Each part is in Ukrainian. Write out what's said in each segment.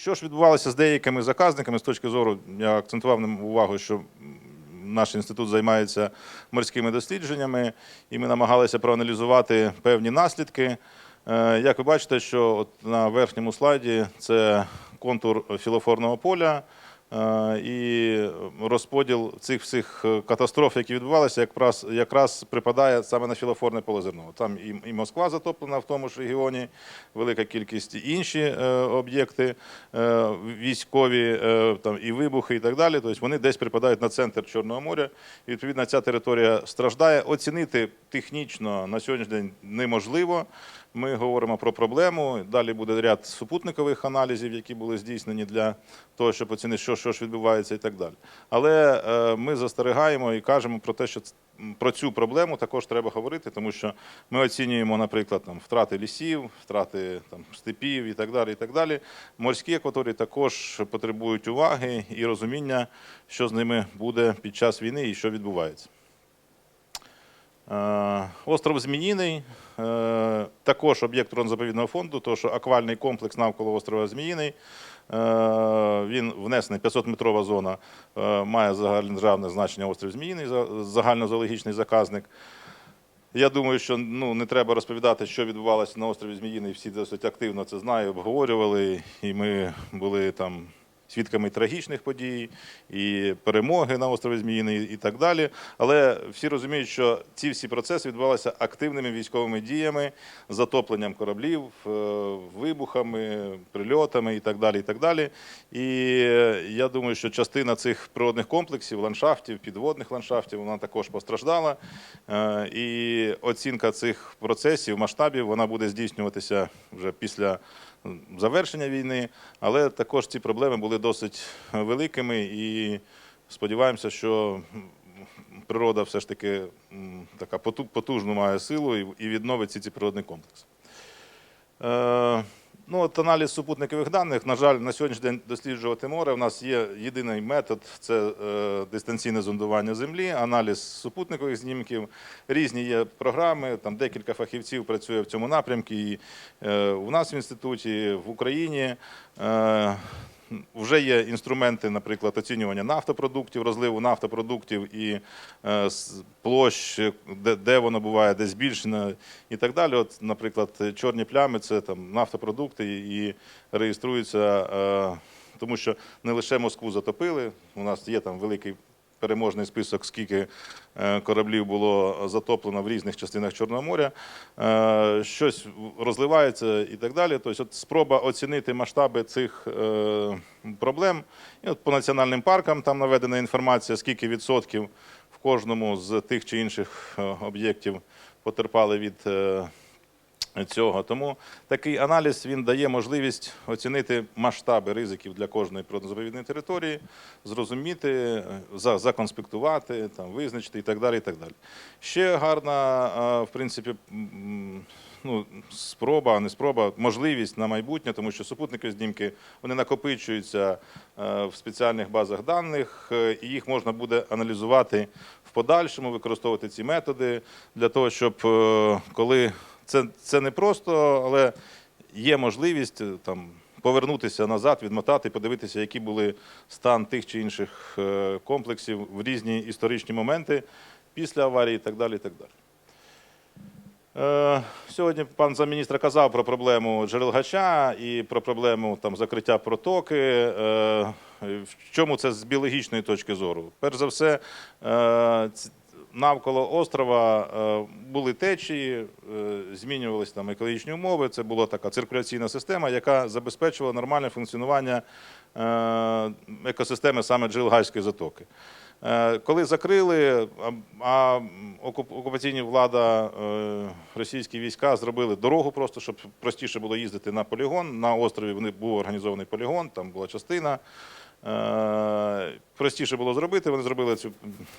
Що ж відбувалося з деякими заказниками з точки зору, я акцентував увагу, що наш інститут займається морськими дослідженнями, і ми намагалися проаналізувати певні наслідки. Е, Як ви бачите, що от на верхньому слайді це контур філофорного поля. Е, І розподіл цих всіх е, катастроф, які відбувалися, якраз, якраз припадає саме на філофорне поле зернове. Там і, Москва затоплена в тому ж регіоні, велика кількість інші е, об'єкти військові, там і вибухи, і так далі. Тобто вони десь припадають на центр Чорного моря. І відповідно ця територія страждає. Оцінити технічно на сьогоднішній день неможливо. Ми говоримо про проблему. Далі буде ряд супутникових аналізів, які були здійснені для того, щоб оцінити, що, що ж відбувається, і так далі. Але е, ми застерігаємо і кажемо про те, що про цю проблему також треба говорити, тому що ми оцінюємо, наприклад, там втрати лісів, втрати там степів і так далі. І так далі. Морські акваторії також потребують уваги і розуміння, що з ними буде під час війни і що відбувається. Е, Остров Зміїний е, також об'єкт природно-заповідного фонду, тому що аквальний комплекс навколо острова Зміїний. е, Він внесений 500-метрова зона, має загальнодержавне значення острів Зміїний, за- загальнозоологічний заказник. Я думаю, що ну не треба розповідати, що відбувалося на острові Зміїний. Всі досить активно це знають, обговорювали, і ми були там свідками трагічних подій, і перемоги на острові Зміїний, і так далі. Але всі розуміють, що ці всі процеси відбувалися активними військовими діями, затопленням кораблів, е, вибухами, прильотами і так далі. І так далі. І я думаю, що частина цих природних комплексів, ландшафтів, підводних ландшафтів, вона також постраждала. Е, І оцінка цих процесів, масштабів, вона буде здійснюватися вже після завершення війни. Але також ці проблеми були досить великими і сподіваємося, що природа все ж таки така поту- потужну має силу і- відновить ці, природні комплекси. Ну, от аналіз супутникових даних. На жаль, на сьогоднішній день досліджувати море. У нас є єдиний метод це е, дистанційне зондування землі, аналіз супутникових знімків. Різні є програми. Там декілька фахівців працює в цьому напрямку. І е, у нас в інституті, в Україні. Е, вже є інструменти, наприклад, оцінювання нафтопродуктів, розливу нафтопродуктів і е, площ, де, де воно буває, де збільшено і так далі. От, наприклад, чорні плями це там нафтопродукти і реєструються, е, тому що не лише Москву затопили. У нас є там великий переможний список, скільки е, кораблів було затоплено в різних частинах Чорного моря. Е, Щось розливається і так далі. Тобто, от спроба оцінити масштаби цих е, проблем. І от по національним паркам там наведена інформація, скільки відсотків в кожному з тих чи інших об'єктів потерпали від цього. Тому такий аналіз він дає можливість оцінити масштаби ризиків для кожної природно-заповідної території, зрозуміти, законспектувати, там, визначити і так далі. І так далі. Ще гарна, в принципі, ну, спроба, не спроба, можливість на майбутнє, тому що супутникові знімки вони накопичуються е, в спеціальних базах даних, е, і їх можна буде аналізувати в подальшому, використовувати ці методи для того, щоб е, коли це, це не просто, але є можливість е, там. Повернутися назад, відмотати, подивитися, які були стан тих чи інших е, комплексів в різні історичні моменти після аварії і так далі. І так далі. Е, Сьогодні пан замміністра казав про проблему джерел гача і про проблему там, закриття протоки. В чому це з біологічної точки зору? Перш за все, навколо острова е, були течії, е, змінювалися там екологічні умови. Це була така циркуляційна система, яка забезпечувала нормальне функціонування е, екосистеми саме Джилгайської затоки. Коли закрили, а- окупаційні влада, російські війська зробили дорогу просто, щоб простіше було їздити на полігон. На острові був організований полігон, там була частина Простіше було зробити. Вони зробили цю,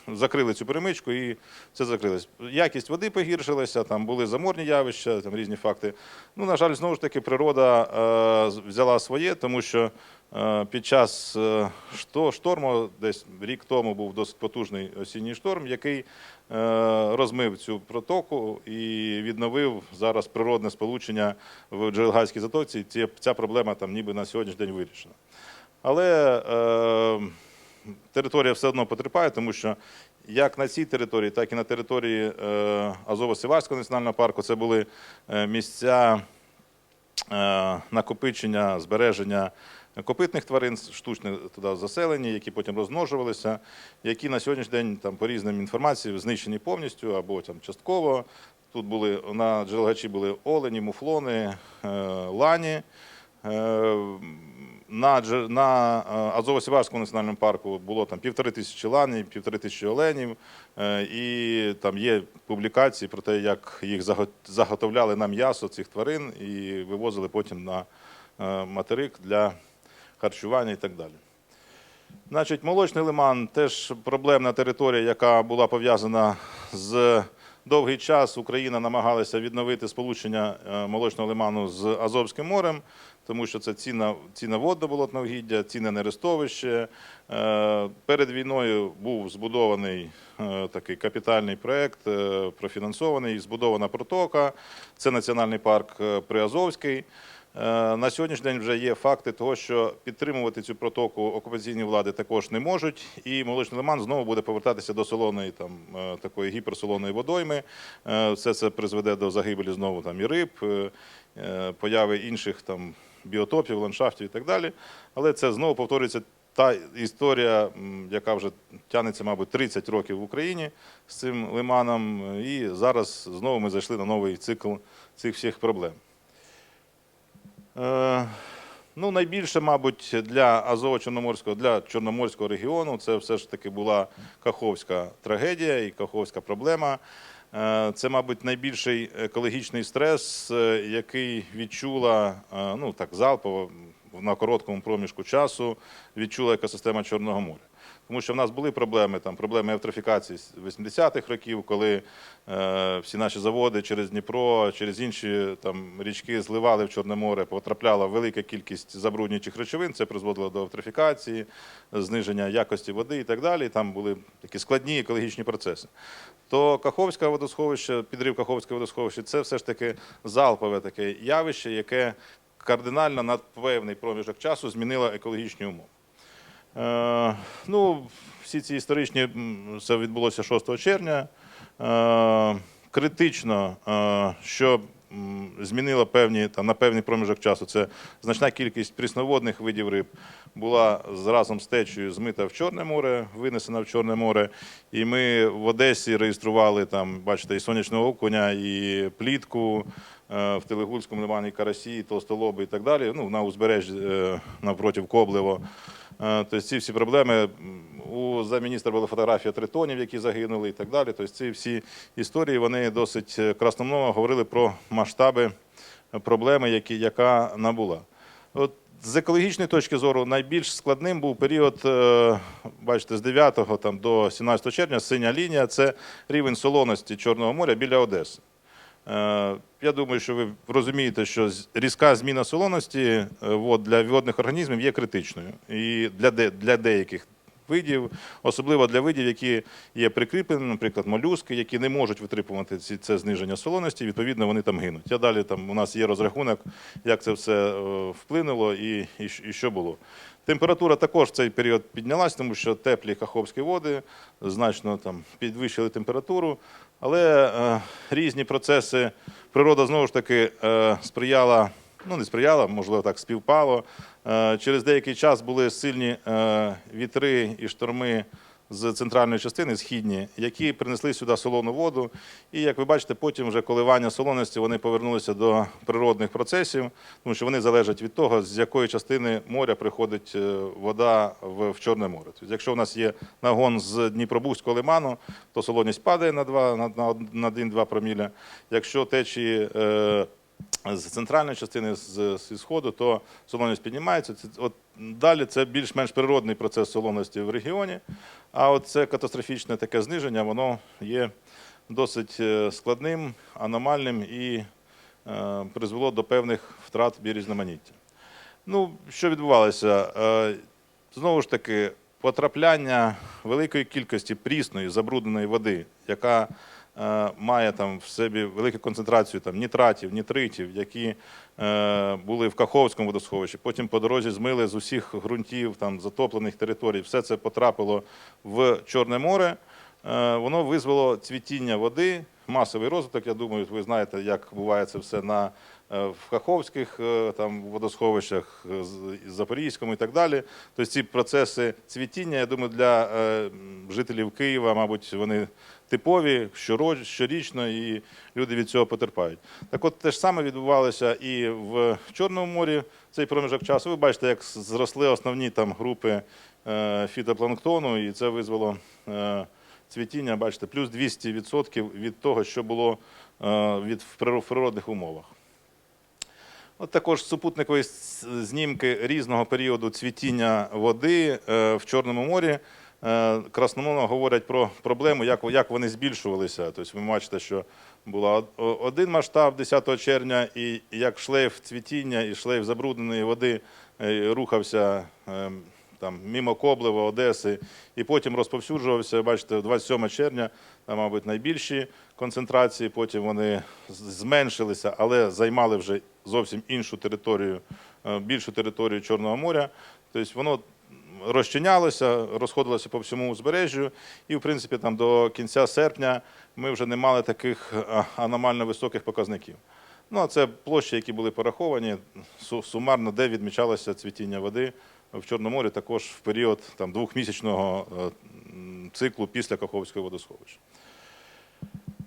закрили цю перемичку і це закрилось. Якість води погіршилася, там були заморні явища, там різні факти. Ну, на жаль, знову ж таки, природа е, взяла своє, тому що е, під час е, шторму, десь рік тому був досить потужний осінній шторм, який е, розмив цю протоку і відновив зараз природне сполучення в Джерелгайській затоці. Ці- Ця проблема там ніби на сьогоднішній день вирішена. Але е, територія все одно потерпає, тому що як на цій території, так і на території е, Азово-Сиварського національного парку це були е, місця е, накопичення, збереження копитних тварин, штучне туди заселені, які потім розмножувалися, які на сьогоднішній день там, по різним інформаціям знищені повністю або там, частково. Тут були на джерелгачі були олені, муфлони, е, лані. Е, на, на е, Азово-Сіварському національному парку було там півтори тисячі ланів, півтори тисячі оленів, е, і там є публікації про те, як їх заготовляли на м'ясо цих тварин і вивозили потім на е, материк для харчування і так далі. Значить, молочний лиман теж проблемна територія, яка була пов'язана з довгий час. Україна намагалася відновити сполучення е, молочного лиману з Азовським морем, тому що це ціна ціна водне болотне угіддя, ціна нерестовище. Е, Перед війною був збудований е, такий капітальний проєкт, е, профінансований, збудована протока. Це національний парк Приазовський. Е, На сьогоднішній день вже є факти того, що підтримувати цю протоку окупаційні влади також не можуть, і молочний лиман знову буде повертатися до солоної там е, такої гіперсолоної водойми. Е, Все це призведе до загибелі знову там і риб, появи інших там біотопів, ландшафтів і так далі. Але це знову повторюється та історія, яка вже тягнеться, мабуть, 30 років в Україні з цим лиманом. І зараз знову ми зайшли на новий цикл цих всіх проблем. Е, Ну, найбільше, мабуть, для Азово-Чорноморського, для Чорноморського регіону це все ж таки була Каховська трагедія і Каховська проблема. Е, Це, мабуть, найбільший екологічний стрес, е, який відчула ну, так, залпово на короткому проміжку часу відчула екосистема Чорного моря. Тому що в нас були проблеми, там проблеми евтрофікації з 80-х років, коли е, всі наші заводи через Дніпро, через інші там річки зливали в Чорне море, потрапляла велика кількість забруднюючих речовин. Це призводило до евтрофікації, зниження якості води і так далі. Там були такі складні екологічні процеси. То Каховське водосховище, підрив Каховського водосховища, це все ж таки залпове таке явище, яке кардинально на певний проміжок часу змінило екологічні умови. Е, ну, всі ці історичні, це відбулося 6 червня. Е, критично, е, що змінило певні, там, на певний проміжок часу, це значна кількість прісноводних видів риб була разом з течею змита в Чорне море, винесена в Чорне море. І ми в Одесі реєстрували там, бачите, і сонячного окуня, і плітку в Телегульському лимані, карасі, і толстолоби і так далі. Ну, на узбережжі навпроти Коблево. Е, Тобто ці всі проблеми. У замміністра була фотографія тритонів, які загинули і так далі. Тобто ці всі історії вони досить е, красномовно говорили про масштаби проблеми, які, яка набула. От з екологічної точки зору найбільш складним був період, е, бачите, з 9 там, до 17 червня, синя лінія це рівень солоності Чорного моря біля Одеси. Е, Я думаю, що ви розумієте, що різка зміна солоності е, вод для водних організмів є критичною. І для, де, для деяких видів, особливо для видів, які є прикріплені, наприклад, молюски, які не можуть витримувати ці, це зниження солоності, відповідно, вони там гинуть. Я далі там у нас є розрахунок, як це все е, вплинуло і, і, і що було. Температура також в цей період піднялась, тому що теплі каховські води значно там підвищили температуру. Але е, різні процеси природа знову ж таки е, сприяла, ну не сприяла, можливо, так співпало. Е, через деякий час були сильні е, вітри і шторми з центральної частини, східні, які принесли сюди солону воду. І як ви бачите, потім вже коливання солоності вони повернулися до природних процесів, тому що вони залежать від того, з якої частини моря приходить е, вода в, в Чорне море. Тобто, якщо у нас є нагон з Дніпробузького лиману, то солоність падає на 2, на, на 1-2 проміля. Якщо течії е, з центральної частини, з, зі сходу, то солоність піднімається. Це, от, далі це більш-менш природний процес солоності в регіоні, а от це катастрофічне таке зниження, воно є досить е, складним, аномальним і е, призвело до певних втрат біорізноманіття. Ну, що відбувалося? Е, Знову ж таки, потрапляння великої кількості прісної забрудненої води, яка має там в собі велику концентрацію там, нітратів, нітритів, які е, були в Каховському водосховищі, потім по дорозі змили з усіх ґрунтів, там, затоплених територій, все це потрапило в Чорне море. Е, Воно визвало цвітіння води, масовий розвиток. Я думаю, ви знаєте, як буває це все на е, в Каховських е, там водосховищах, е, Запорізькому і так далі. Тобто ці процеси цвітіння, я думаю, для жителів Києва, мабуть, вони типові щорічно, і люди від цього потерпають. Так от те ж саме відбувалося і в Чорному морі цей проміжок часу. Ви бачите, як зросли основні там групи фітопланктону, і це визвало. Цвітіння, бачите, плюс 200% від того, що було е, від в природних умовах. От також супутникові знімки різного періоду цвітіння води е, в Чорному морі е, красномовно говорять про проблему, як, як вони збільшувалися. Тобто ви бачите, що був один масштаб 10 червня, і як шлейф цвітіння і шлейф забрудненої води рухався е, там, мимо Коблева, Одеси, і потім розповсюджувався. Бачите, 27 червня, там, мабуть, найбільші концентрації, потім вони зменшилися, але займали вже зовсім іншу територію, е, більшу територію Чорного моря. Тобто воно розчинялося, розходилося по всьому узбережжю, і, в принципі, там до кінця серпня ми вже не мали таких аномально високих показників. Ну, а це площі, які були пораховані, сумарно, де відмічалося цвітіння води в Чорноморі також в період там, двохмісячного е, циклу після Каховського водосховища.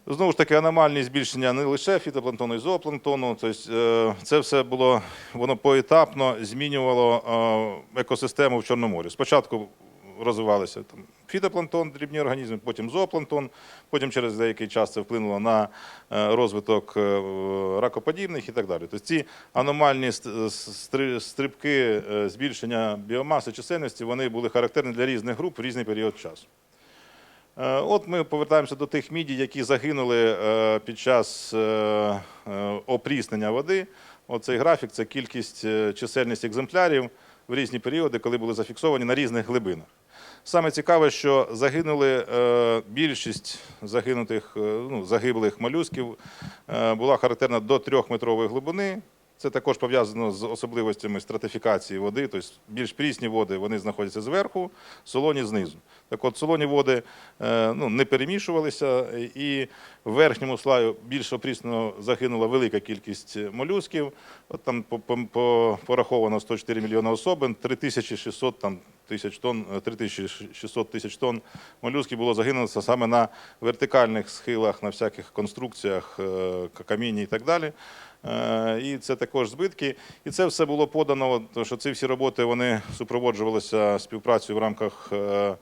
Знову ж таки, аномальні збільшення не лише фітопланктону, і зоопланктону. Тобто, е, це все було, воно поетапно змінювало е, екосистему в Чорноморі. Спочатку розвивалися там, фітопланктон, дрібні організми, потім зоопланктон, потім через деякий час це вплинуло на е, розвиток е, ракоподібних і так далі. Тобто ці аномальні стрибки е, збільшення біомаси чисельності, вони були характерні для різних груп в різний період часу. От ми повертаємося до тих мідій, які загинули під час опріснення води. Оцей графік це кількість чисельність екземплярів в різні періоди, коли були зафіксовані на різних глибинах. Саме цікаве, що загинули е, більшість загинутих, е, ну, загиблих молюсків е, була характерна до трьохметрової глибини. Це також пов'язано з особливостями стратифікації води, тобто більш прісні води вони знаходяться зверху, солоні знизу. Так от солоні води е, ну, не перемішувалися, і в верхньому слою більш опрісно загинула велика кількість молюсків. От там по- по- по- пораховано 104 мільйони особин, 3600 там, тисяч тонн, е, 3600 тисяч тонн молюсків було загинуло саме на вертикальних схилах, на всяких конструкціях, е, камінні і так далі. Е, І це також збитки. І це все було подано, тому що ці всі роботи вони супроводжувалися співпрацею в рамках е,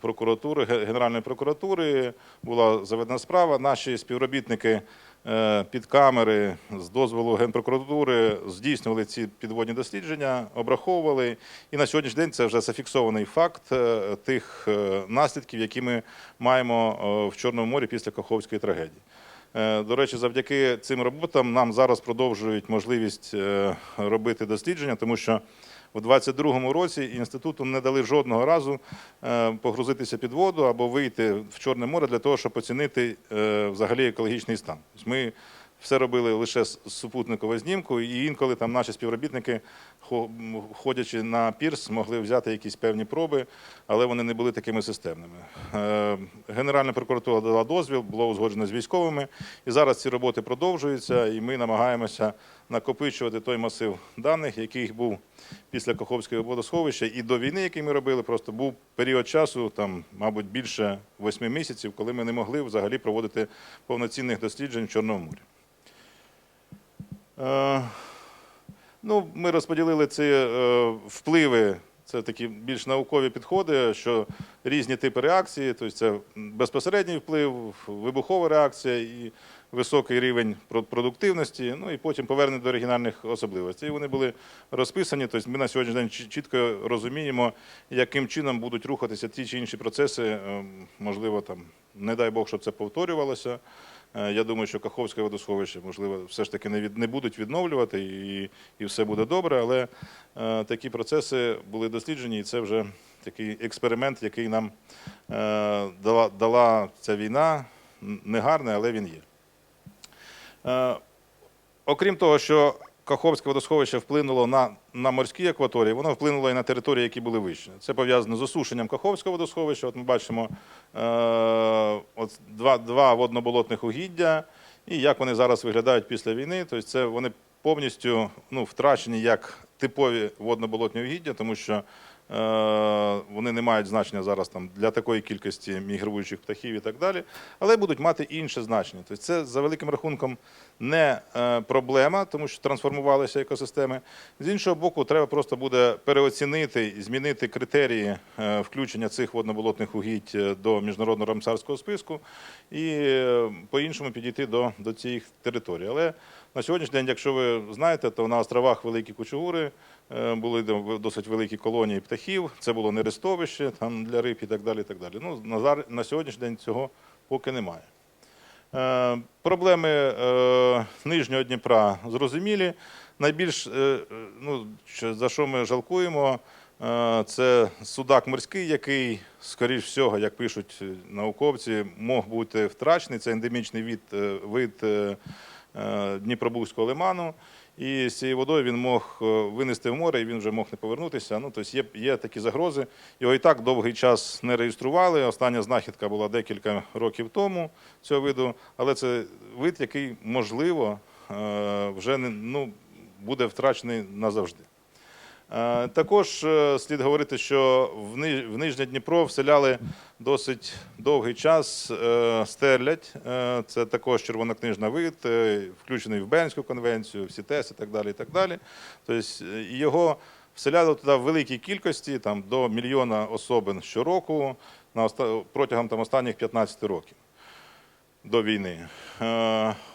прокуратури, Генеральної прокуратури. Була заведена справа. Наші співробітники е, під камери з дозволу Генпрокуратури здійснювали ці підводні дослідження, обраховували. І на сьогоднішній день це вже зафіксований факт тих наслідків, які ми маємо в Чорному морі після Каховської трагедії. Е, До речі, завдяки цим роботам нам зараз продовжують можливість е, робити дослідження, тому що у 2022 році інституту не дали жодного разу е, погрузитися під воду або вийти в Чорне море для того, щоб оцінити взагалі екологічний стан. Ми все робили лише з супутникового знімку, і інколи там наші співробітники, ходячи на пірс, могли взяти якісь певні проби, але вони не були такими системними. Е, Генеральна прокуратура дала дозвіл, було узгоджено з військовими, і зараз ці роботи продовжуються, і ми намагаємося накопичувати той масив даних, який був після Каховського водосховища, і до війни, який ми робили, просто був період часу, там, мабуть, більше восьми місяців, коли ми не могли взагалі проводити повноцінних досліджень в Чорному морі. Е, Ну, ми розподілили ці е, впливи Це такі більш наукові підходи, що різні типи реакції, тобто це безпосередній вплив, вибухова реакція і високий рівень продуктивності, ну і потім повернення до оригінальних особливостей. І вони були розписані. Тобто ми на сьогоднішній день чітко розуміємо, яким чином будуть рухатися ті чи інші процеси. Ем, Можливо, там, не дай Бог, щоб це повторювалося. Е, Я думаю, що Каховське водосховище, можливо, все ж таки не, від, не будуть відновлювати і, і все буде добре, але е, такі процеси були досліджені, і це вже такий експеримент, який нам е, дала, дала ця війна. Негарний, але він є. Е, окрім того, що Каховське водосховище вплинуло на, на морські акваторії, воно вплинуло і на території, які були вище. Це пов'язано з осушенням Каховського водосховища. От ми бачимо е, от два, два водноболотних угіддя, і як вони зараз виглядають після війни. Тобто це вони повністю ну, втрачені як типові водноболотні угіддя, тому що е, вони не мають значення зараз там для такої кількості мігруючих птахів і так далі, але будуть мати інше значення. Тобто це за великим рахунком не е, проблема, тому що трансформувалися екосистеми. З іншого боку, треба просто буде переоцінити і змінити критерії е, включення цих водноболотних угідь е, до міжнародного рамсарського списку і по-іншому підійти до, до цих територій. Але на сьогоднішній день, якщо ви знаєте, то на островах Великі Кучугури були досить великі колонії птахів. Це було нерестовище там для риб і так далі. І так далі. Ну, на, на сьогоднішній день цього поки немає. Е, Проблеми е, Нижнього Дніпра зрозумілі. Найбільш, е, ну, за що ми жалкуємо, це судак морський, який, скоріш всього, як пишуть науковці, мог бути втрачений. Це ендемічний від, вид Дніпробузького лиману. І з цією водою він мог е, винести в море, і він вже мог не повернутися. Ну, тобто є, є такі загрози. Його і так довгий час не реєстрували. Остання знахідка була декілька років тому цього виду, але це вид, який можливо е, вже не ну, буде втрачений назавжди. Е, Також е, слід говорити, що в Ни- Нижнє Дніпро вселяли досить довгий час е, стерлядь. Е, Це також червонокнижна вид, включений в Бенську конвенцію, в СІТЕС і так далі. І так далі. Тобто його вселяли туди в великій кількості, там, до мільйона особин щороку на протягом там, останніх 15 років до війни.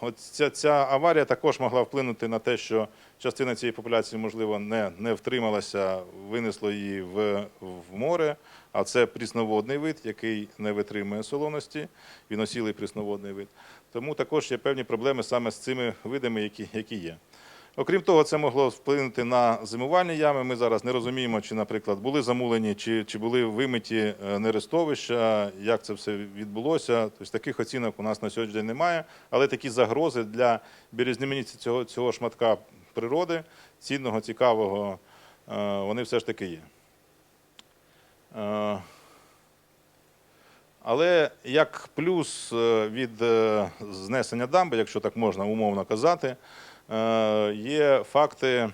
Оця ця, ця аварія також могла вплинути на те, що частина цієї популяції, можливо, не, не втрималася, винесло її в, в море. А це прісноводний вид, який не витримує солоності, він осілий прісноводний вид. Тому також є певні проблеми саме з цими видами, які, які є. Окрім того, це могло вплинути на зимувальні ями. Ми зараз не розуміємо, чи, наприклад, були замулені, чи, чи були вимиті е, нерестовища, як це все відбулося. Тобто таких оцінок у нас на сьогоднішній день немає. Але такі загрози для березнемениці цього, цього шматка природи, цінного, цікавого, е, вони все ж таки є. Е, Але як плюс від знесення дамби, якщо так можна умовно казати, є факти е,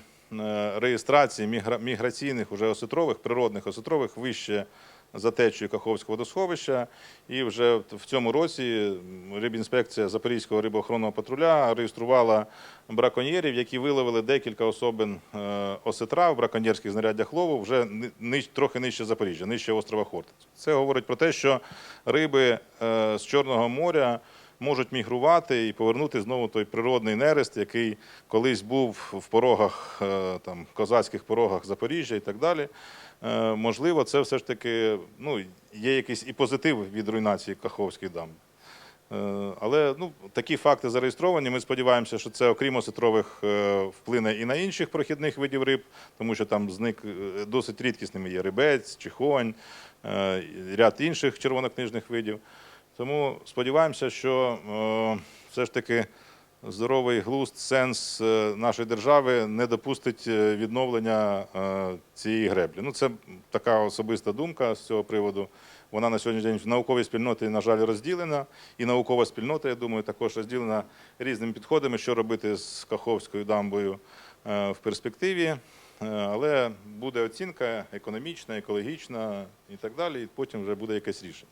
реєстрації міграційних уже осетрових, природних осетрових вище за течією Каховського водосховища. І вже в- цьому році рибінспекція Запорізького рибоохоронного патруля реєструвала браконьєрів, які виловили декілька особин е, осетра в браконьєрських знаряддях лову вже трохи нижче Запоріжжя, нижче острова Хортиць. Це говорить про те, що риби е, з Чорного моря можуть мігрувати і повернути знову той природний нерест, який колись був в порогах, е, там, козацьких порогах Запоріжжя і так далі. Е, Можливо, це все ж таки ну, є якийсь і позитив від руйнації Каховських дам. Е, Але ну, такі факти зареєстровані. Ми сподіваємося, що це, окрім осетрових, вплине і на інших прохідних видів риб, тому що там зник досить рідкісними є рибець, чихонь, ряд інших червонокнижних видів. Тому сподіваємося, що е, все ж таки здоровий глузд, сенс е, нашої держави не допустить е, відновлення цієї греблі. Ну, це така особиста думка з цього приводу. Вона на сьогоднішній день в науковій спільноті, на жаль, розділена. І наукова спільнота, я думаю, також розділена різними підходами, що робити з Каховською дамбою в перспективі. Але буде оцінка економічна, екологічна і так далі, і потім вже буде якесь рішення.